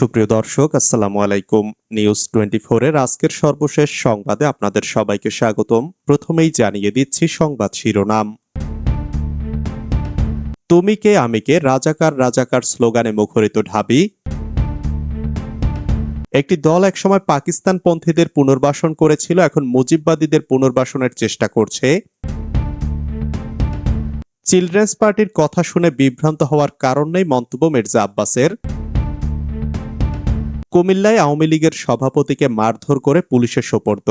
সুপ্রিয় দর্শক, আসসালামু আলাইকুম। নিউজ টোয়েন্টি এর আজকের সর্বশেষ সংবাদে আপনাদের সবাইকে স্বাগতম। প্রথমেই জানিয়ে দিচ্ছি সংবাদ শিরোনাম। তুমি কে, আমি কে, রাজাকার রাজাকার স্লোগানে মুখরিত ঢাবি। একটি দল একসময় পাকিস্তান পন্থীদের পুনর্বাসন করেছিল, এখন মুজিববাদীদের পুনর্বাসনের চেষ্টা করছে। চিলড্রেন্স পার্টির কথা শুনে বিভ্রান্ত হওয়ার কারণ নেই মন্তব্য মির্জা আব্বাসের। কুমিল্লায় আওয়ামী লীগের সভাপতিকে মারধর করে পুলিশের সোপর্দ।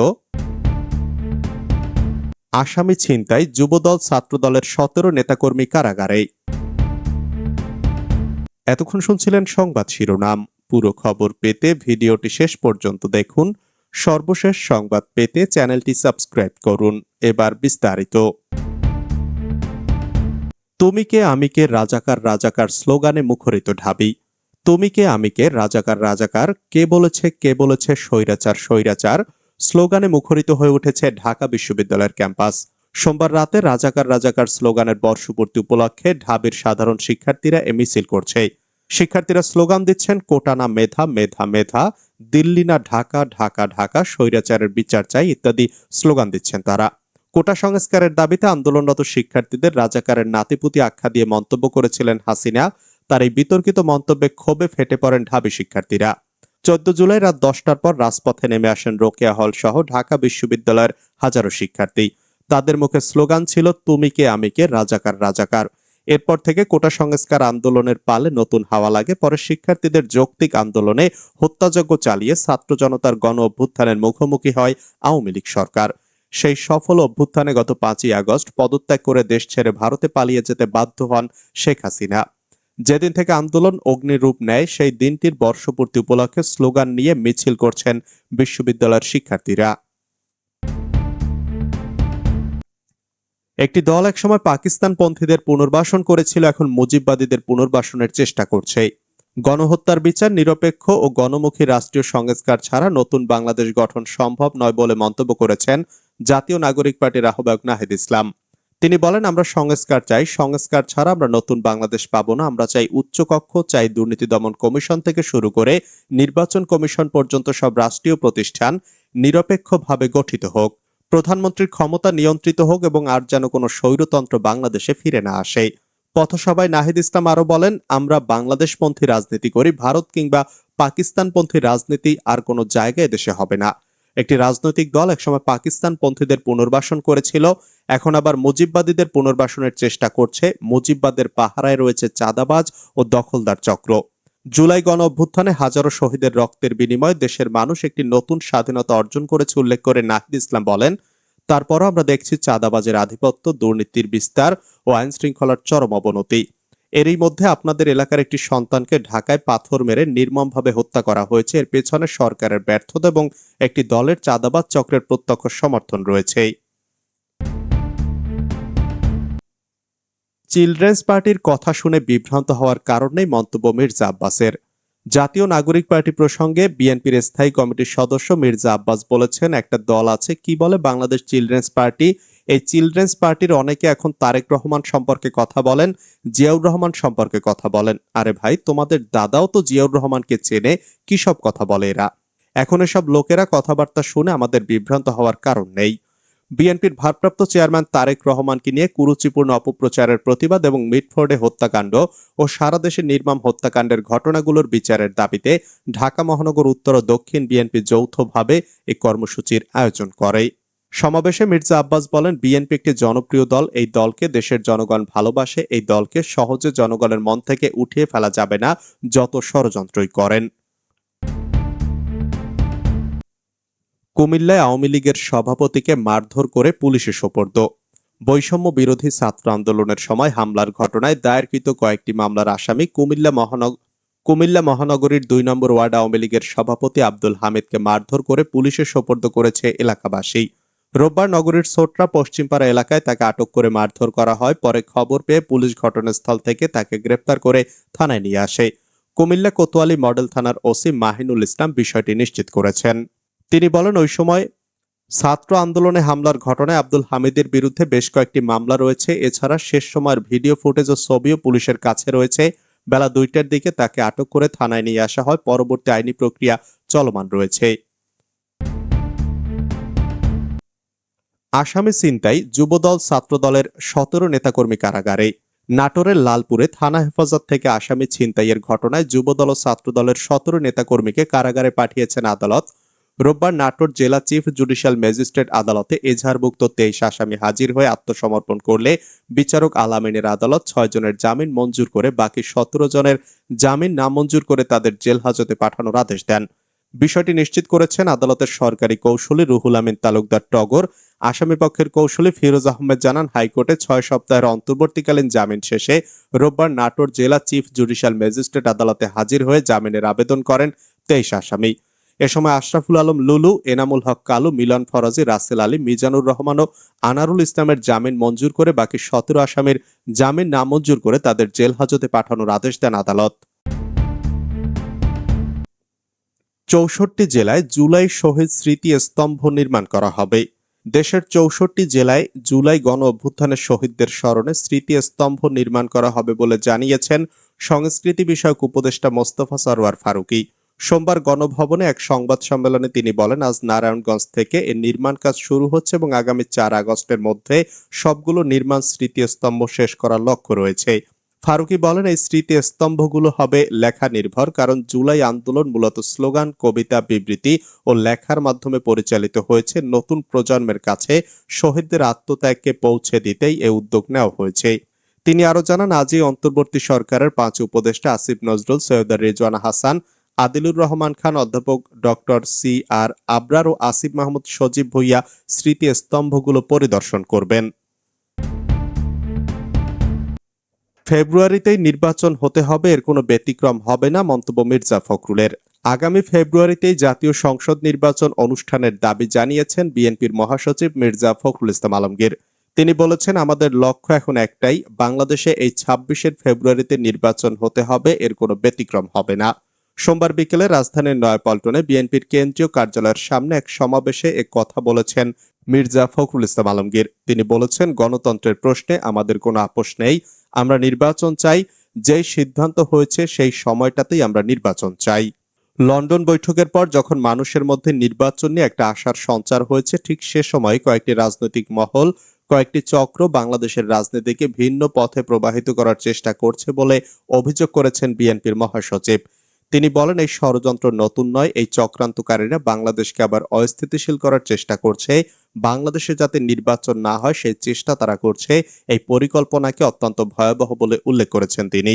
আসামি ছিনতাই, যুবদল ছাত্রদলের সতেরো নেতাকর্মী কারাগারে। এতক্ষণ শুনছিলেন সংবাদ শিরোনাম। পুরো খবর পেতে ভিডিওটি শেষ পর্যন্ত দেখুন। সর্বশেষ সংবাদ পেতে চ্যানেলটি সাবস্ক্রাইব করুন। এবার বিস্তারিত। তুমি কে, আমি রাজাকার রাজাকার স্লোগানে মুখরিত ঢাবি। তুমি কে, আমি কে, রাজাকার রাজাকার, কে বলেছে কে বলেছে, স্বৈরাচার স্বৈরাচার। স্লোগানে মুখরিত হয়ে উঠেছে ঢাকা বিশ্ববিদ্যালয়ের ক্যাম্পাস। সোমবার রাতে রাজাকার রাজাকার স্লোগানের বর্ষপূর্তি উপলক্ষে ঢাবির সাধারণ শিক্ষার্থীরা এ মিছিল করছে। শিক্ষার্থীরা স্লোগান দিচ্ছেন, কোটা না মেধা মেধা মেধা, দিল্লি না ঢাকা ঢাকা ঢাকা, স্বৈরাচারের বিচার চাই, ইত্যাদি স্লোগান দিচ্ছেন তারা। কোটা সংস্কারের দাবিতে আন্দোলনরত শিক্ষার্থীদের রাজাকারের নাতিপুতি আখ্যা দিয়ে মন্তব্য করেছিলেন হাসিনা। তার এই বিতর্কিত মন্তব্যে ক্ষোভে ফেটে পড়েন ঢাবি শিক্ষার্থীরা। চোদ্দ জুলাই রাত দশটার পর রাজপথে নেমে আসেন রোকেয়া হল সহ ঢাকা বিশ্ববিদ্যালয়ের হাজারো শিক্ষার্থী। তাদের মুখে স্লোগান ছিল, তুমি কে, আমি কে, রাজাকার রাজাকার। এরপর থেকে কোটা সংস্কার আন্দোলনের পালে নতুন হাওয়া লাগে, পরে শিক্ষার্থীদের যৌক্তিক আন্দোলনে হত্যাযজ্ঞ চালিয়ে ছাত্র জনতার গণ অভ্যুত্থানের মুখোমুখি হয় আওয়ামী লীগ সরকার। সেই সফল অভ্যুত্থানে গত পাঁচই আগস্ট পদত্যাগ করে দেশ ছেড়ে ভারতে পালিয়ে যেতে বাধ্য হন শেখ হাসিনা। যেদিন থেকে আন্দোলন অগ্নিরূপ নেয়, সেই দিনটির বর্ষপূর্তি উপলক্ষে স্লোগান নিয়ে মিছিল করছেন বিশ্ববিদ্যালয়ের শিক্ষার্থীরা। একটি দল একসময় পাকিস্তান পন্থীদের পুনর্বাসন করেছিল, এখন মুজিববাদীদের পুনর্বাসনের চেষ্টা করছে। গণহত্যার বিচার নিরপেক্ষ ও গণমুখী রাষ্ট্রীয় সংস্কার ছাড়া নতুন বাংলাদেশ গঠন সম্ভব নয় বলে মন্তব্য করেছেন জাতীয় নাগরিক পার্টির আহ্বায়ক নাহিদ ইসলাম। তিনি বলেন, আমরা সংস্কার চাই। সংস্কার ছাড়া আমরা নতুন বাংলাদেশ পাবো না। আমরা চাই উচ্চকক্ষ চাই দুর্নীতি দমন কমিশন থেকে শুরু করে নির্বাচন কমিশন পর্যন্ত সব রাষ্ট্রীয় প্রতিষ্ঠান নিরপেক্ষভাবে গঠিত হোক। প্রধানমন্ত্রীর ক্ষমতা নিয়ন্ত্রিত হোক এবং আর যেন কোনো স্বৈরতন্ত্র বাংলাদেশে ফিরে না আসে। পথসভায় নাহিদ ইসলাম আরও বলেন, আমরা বাংলাদেশপন্থী রাজনীতি করি। ভারত কিংবা পাকিস্তানপন্থী রাজনীতি আর কোনো জায়গায় দেশে হবে না। একটি রাজনৈতিক দল একসময় পাকিস্তান পন্থীদের পুনর্বাসন করেছিল, এখন আবার মুজিববাদীদের পুনর্বাসনের চেষ্টা করছে। মুজিববাদের পাহারায় রয়েছে চাঁদাবাজ ও দখলদার চক্র। জুলাই গণ অভ্যুত্থানে হাজারো শহীদের রক্তের বিনিময়ে দেশের মানুষ একটি নতুন স্বাধীনতা অর্জন করেছে উল্লেখ করে নাহিদ ইসলাম বলেন, তারপরও আমরা দেখছি চাঁদাবাজের আধিপত্য, দুর্নীতির বিস্তার ও আইন শৃঙ্খলার চরম অবনতি। এরই মধ্যে আপনাদের এলাকার একটি সন্তানকে ঢাকায় পাথর মেরে নির্মমভাবে হত্যা করা হয়েছে। এর পেছনে সরকারের ব্যর্থতা এবং একটি দলের চাঁদাবাজ চক্রের প্রত্যক্ষ সমর্থন রয়েছে চিলড্রেন্স পার্টির কথা শুনে বিভ্রান্ত হওয়ার কারণেই মন্তব্য মির্জা আব্বাসের। জাতীয় নাগরিক পার্টি প্রসঙ্গে বিএনপির স্থায়ী কমিটির সদস্য মির্জা আব্বাস বলেছেন, একটা দল আছে, কি বলে? বাংলাদেশ চিলড্রেন্স পার্টি এই চিলড্রেন্স পার্টির অনেকে এখন তারেক রহমান সম্পর্কে কথা বলেন, জিয়াউর রহমান সম্পর্কে কথা বলেন। আরে ভাই, তোমাদের দাদাও তো জিয়াউর রহমানকে চেনে, কি সব কথা বলে এরা? এখন এসব লোকেরা কথাবার্তা শুনে আমাদের বিভ্রান্ত হওয়ার কারণ নেই। বিএনপির ভারপ্রাপ্ত চেয়ারম্যান তারেক রহমানকে নিয়ে কুরুচিপূর্ণ অপপ্রচারের প্রতিবাদ এবং মিটফোর্ডে হত্যাকাণ্ড ও সারা দেশে নির্মম হত্যাকাণ্ডের ঘটনাগুলোর বিচারের দাবিতে ঢাকা মহানগর উত্তর ও দক্ষিণ বিএনপি যৌথভাবে এই কর্মসূচির আয়োজন করে। সমাবেশে মির্জা আব্বাস বলেন, বিএনপি একটি জনপ্রিয় দল, এই দলকে দেশের জনগণ ভালোবাসে, এই দলকে সহজে জনগণের মন থেকে উঠিয়ে ফেলা যাবে না, যত ষড়যন্ত্রই করেন। কুমিল্লায় আওয়ামী লীগের সভাপতিকে মারধর করে পুলিশে সোপর্দ। বৈষম্য বিরোধী ছাত্র আন্দোলনের সময় হামলার ঘটনায় দায়েরকৃত কয়েকটি মামলার আসামি কুমিল্লা মহানগর কুমিল্লা মহানগরীর দুই নম্বর ওয়ার্ড আওয়ামী লীগের সভাপতি আব্দুল হামিদকে মারধর করে পুলিশে সোপর্দ করেছে এলাকাবাসী। রোববার নগরীর সোটরা পশ্চিমপাড়া এলাকায় তাকে আটক করে মারধর করা হয়, পরে খবর পেয়ে পুলিশ ঘটনাস্থল থেকে তাকে গ্রেপ্তার করে থানায় নিয়ে আসে। কুমিল্লা কোতোয়ালি মডেল থানার ওসি মাহিনুল ইসলাম বিষয়টি নিশ্চিত করেছেন। তিনি বলেন, ওই সময় ছাত্র আন্দোলনে হামলার ঘটনায় আব্দুল হামিদের বিরুদ্ধে বেশ কয়েকটি মামলা রয়েছে। এছাড়া শেষ সময়ের ভিডিও ফুটেজ ও ছবিও পুলিশের কাছে রয়েছে। বেলা দুইটার দিকে তাকে আটক করে থানায় নিয়ে আসা হয়। পরবর্তী আইনি প্রক্রিয়া চলমান রয়েছে। আসামি চিন্তাই যুবদল ছাত্রদলের সতেরো নেতাকর্মী কারাগারে। নাটোরের লালপুরে থানা হেফাজত থেকে আসামি ছিনতাইয়ের ঘটনায় যুবদল ও ছাত্রদলের সতেরো নেতাকর্মীকে কারাগারে পাঠিয়েছেন আদালত। রোববার নাটোর জেলা চিফ জুডিশিয়াল ম্যাজিস্ট্রেট আদালতে এজাহারভুক্ত তেইশ আসামি হাজির হয়ে আত্মসমর্পণ করলে বিচারক আলামিনের আদালত ছয় জনের জামিন মঞ্জুর করে বাকি সতেরো জনের জামিন নামঞ্জুর করে তাদের জেল হাজতে পাঠানোর আদেশ দেন। বিষয়টি নিশ্চিত করেছেন আদালতের সরকারি কৌশলী রুহুল আমিন তালুকদার টগর। আসামি পক্ষের কৌশলী ফিরোজ আহমেদ জানান, হাইকোর্টে ছয় সপ্তাহের অন্তর্বর্তীকালীন জামিন শেষে রোববার নাটোর জেলা চিফ জুডিশিয়াল ম্যাজিস্ট্রেট আদালতে হাজির হয়ে জামিনের আবেদন করেন তেইশ আসামি। এ সময় আশরাফুল আলম লুলু, এনামুল হক কালু, মিলন ফরাজি, রাসেল আলী, মিজানুর রহমান ও আনারুল ইসলামের জামিন মঞ্জুর করে বাকি সতেরো আসামির জামিন নামঞ্জুর করে তাদের জেল হাজতে পাঠানোর আদেশ দেন আদালত। চৌষট্টি জেলায় জুলাই শহীদ স্মৃতি স্তম্ভ নির্মাণ করা হবে। দেশের চৌষট্টি জেলায় জুলাই গণ অভ্যুত্থানের শহীদদের স্মরণে স্মৃতি স্তম্ভ নির্মাণ করা হবে বলে জানিয়েছেন সংস্কৃতি বিষয়ক উপদেষ্টা মোস্তফা সরওয়ার ফারুকী। সোমবার গণভবনে এক সংবাদ সম্মেলনে তিনি বলেন, আজ নারায়ণগঞ্জ থেকে এর নির্মাণ কাজ শুরু হচ্ছে এবং আগামী চার আগস্টের মধ্যে সবগুলো নির্মাণ স্মৃতিস্তম্ভ শেষ করার লক্ষ্য রয়েছে। ফারুকি বলেন, এই স্মৃতি স্তম্ভগুলো হবে লেখা নির্ভর, কারণ জুলাই আন্দোলন মূলত স্লোগান, কবিতা, বিবৃতি ও লেখার মাধ্যমে পরিচালিত হয়েছে। নতুন প্রজন্মের কাছে শহীদদের আত্মত্যাগকে পৌঁছে দিতেই এ উদ্যোগ নেওয়া হয়েছে। তিনি আরও জানান, আজই অন্তর্বর্তী সরকারের পাঁচ উপদেষ্টা আসিফ নজরুল, সৈয়দ রেজওয়ানা হাসান, আদিলুর রহমান খান, অধ্যাপক ডক্টর সি আর আবরার ও আসিফ মাহমুদ সজীব ভুইয়া স্মৃতি স্তম্ভগুলো পরিদর্শন করবেন। ফেব্রুয়ারিতেই নির্বাচন হতে হবে, এর কোনো ব্যতিক্রম হবে না মন্তব্য মির্জা ফখরুলের। আগামী ফেব্রুয়ারিতেই জাতীয় সংসদ নির্বাচন অনুষ্ঠানের দাবি জানিয়েছেন বিএনপির মহাসচিব মির্জা ফখরুল ইসলাম আলমগীর। তিনি বলেছেন, আমাদের লক্ষ্য এখন একটাই, বাংলাদেশে এই ছাব্বিশের ফেব্রুয়ারিতে নির্বাচন হতে হবে, এর কোনো ব্যতিক্রম হবে না। সোমবার বিকেলে রাজধানীর নয়াপল্টনে বিএনপির কেন্দ্রীয় কার্যালয়ের সামনে এক সমাবেশে এক কথা বলেছেন মির্জা ফখরুল ইসলাম আলমগীর। তিনি বলেছেন, গণতন্ত্রের প্রশ্নে আমাদের কোনো আপোষ নেই। আমরা নির্বাচন চাই। যেই সিদ্ধান্ত হয়েছে সেই সময়টাতেই আমরা নির্বাচন চাই। লন্ডন বৈঠকের পর যখন মানুষের মধ্যে নির্বাচন নিয়ে একটা আশার সঞ্চার হয়েছে, ঠিক সে সময় কয়েকটি রাজনৈতিক মহল, কয়েকটি চক্র বাংলাদেশের রাজনীতিকে ভিন্ন পথে প্রবাহিত করার চেষ্টা করছে বলে অভিযোগ করেছেন বিএনপির মহাসচিব। তিনি বলেন, এই ষড়যন্ত্র নতুন নয়, এই চক্রান্তকারীরা বাংলাদেশকে আবার অস্থিতিশীল করার চেষ্টা করছে। বাংলাদেশে যাতে নির্বাচন না হয়, সেই চেষ্টা তারা করছে। এই পরিকল্পনাকে অত্যন্ত ভয়াবহ বলে উল্লেখ করেছেন তিনি।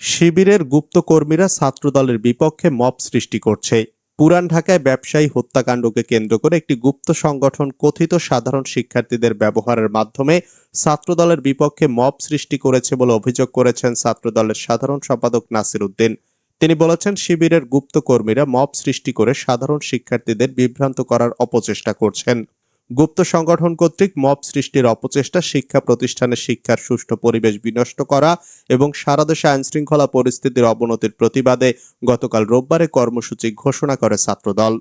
শিবিরের গুপ্ত কর্মীরা ছাত্রদলের বিপক্ষে মব সৃষ্টি করছে। পুরান ঢাকায় ব্যবসায়ী হত্যাকাণ্ডকে কেন্দ্র করে একটি গুপ্ত সংগঠন কথিত সাধারণ শিক্ষার্থীদের ব্যবহারের মাধ্যমে ছাত্রদলের বিপক্ষে মব সৃষ্টি করেছে বলে অভিযোগ করেছেন ছাত্রদলের সাধারণ সম্পাদক নাসির উদ্দিন। তিনি বলেছেন, শিবিরের গুপ্ত কর্মীরা মব সৃষ্টি করে সাধারণ শিক্ষার্থীদের বিভ্রান্ত করার অপচেষ্টা করছেন। গুপ্ত সংগঠন কর্তৃক মব সৃষ্টির অপচেষ্টা, শিক্ষা প্রতিষ্ঠানের শিক্ষার সুষ্ঠু পরিবেশ বিনষ্ট করা এবং সারা দেশে আইনশৃঙ্খলা পরিস্থিতির অবনতির প্রতিবাদে গতকাল রোববারে কর্মসূচি ঘোষণা করে ছাত্রদল।